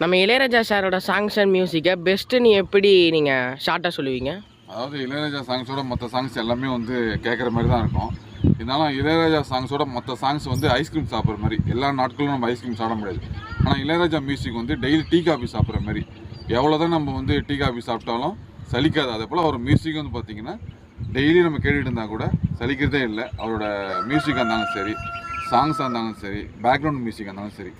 நம்ம இளையராஜா சாரோட songs and மியூசிக்கை பெஸ்ட்டுன்னு எப்படி நீங்கள் ஷார்ட்டாக சொல்லுவீங்க? அதாவது இளையராஜா சாங்ஸோட மற்ற சாங்ஸ் எல்லாமே வந்து கேட்குற மாதிரி தான் இருக்கும். இருந்தாலும் இளையராஜா சாங்ஸோட மற்ற சாங்ஸ் வந்து ஐஸ்கிரீம் சாப்பிட்ற மாதிரி எல்லா நாட்களும் நம்ம ஐஸ்கிரீம் சாப்பிட முடியாது. ஆனால் இளையராஜா மியூசிக் வந்து டெய்லி டீ காஃபி சாப்பிட்ற மாதிரி. எவ்வளோ தான் நம்ம வந்து டீ காஃபி சாப்பிட்டாலும் சலிக்காது. அதே போல் அவர் மியூசிக் வந்து பார்த்திங்கன்னா டெய்லி நம்ம கேட்டுட்டு இருந்தால் கூட சலிக்கிறதே இல்லை. அவரோட மியூசிக்காக இருந்தாலும் சரி சாங்ஸாக இருந்தாலும் சரி பேக்ரவுண்ட் மியூசிக்காக இருந்தாலும் சரி.